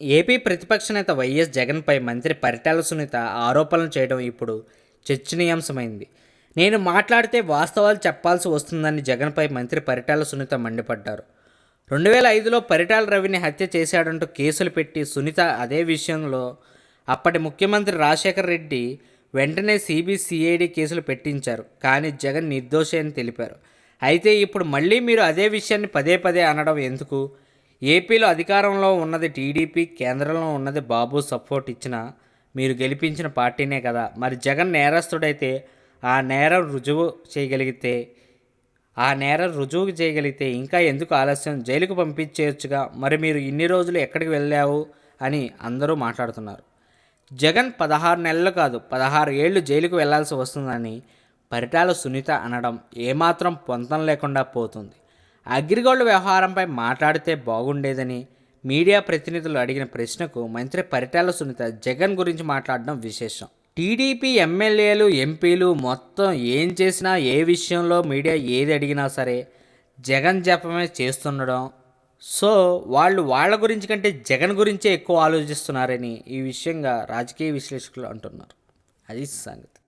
AP ప్రతిపక్ష నేత YS జగన్పై మంత్రి పరిటాల సునీత ఆరోపణలు చేయడం ఇప్పుడు చర్చనీయాంశమైంది. నేను మాట్లాడితే వాస్తవాలు చెప్పాల్సి వస్తుందని జగన్పై మంత్రి పరిటాల సునీత మండిపడ్డారు. రెండు వేల ఐదులో పరిటాల రవిని హత్య చేశాడంటూ కేసులు పెట్టి సునీత అదే విషయంలో అప్పటి ముఖ్యమంత్రి రాజశేఖర్ రెడ్డి వెంటనే సిబిసిఐడి కేసులు పెట్టించారు. కానీ జగన్ నిర్దోషి అని తెలిపారు. అయితే ఇప్పుడు మళ్ళీ మీరు అదే విషయాన్ని పదే పదే అనడం ఎందుకు? ఏపీలో అధికారంలో ఉన్నది టీడీపీ కేంద్రంలో ఉన్నది బాబు సపోర్ట్ ఇచ్చిన మీరు గెలిపించిన పార్టీనే కదా. మరి జగన్ నేరస్తుడైతే ఆ నేరం రుజువు చేయగలిగితే ఆ నేరం రుజువు చేయగలిగితే ఇంకా ఎందుకు ఆలస్యం? జైలుకు పంపించేయొచ్చుగా. మరి మీరు ఇన్ని రోజులు ఎక్కడికి వెళ్ళావు అని అందరూ మాట్లాడుతున్నారు. జగన్ పదహారు నెలలు కాదు పదహారు ఏళ్ళు జైలుకు వెళ్ళాల్సి వస్తుందని పరిటాల సునీత అనడం ఏమాత్రం పొంతం లేకుండా పోతుంది. అగ్రిగోల్డ్ వ్యవహారంపై మాట్లాడితే బాగుండేదని మీడియా ప్రతినిధులు అడిగిన ప్రశ్నకు మంత్రి పరిటాల సునీత జగన్ గురించి మాట్లాడడం విశేషం. టీడీపీ ఎమ్మెల్యేలు ఎంపీలు మొత్తం ఏం చేసినా ఏ విషయంలో మీడియా ఏది అడిగినా సరే జగన్ జపమే చేస్తుండడం. సో వాళ్ళు వాళ్ళ గురించి కంటే జగన్ గురించే ఎక్కువ ఆలోచిస్తున్నారని ఈ విషయంగా రాజకీయ విశ్లేషకులు అంటున్నారు. అది సంగతి.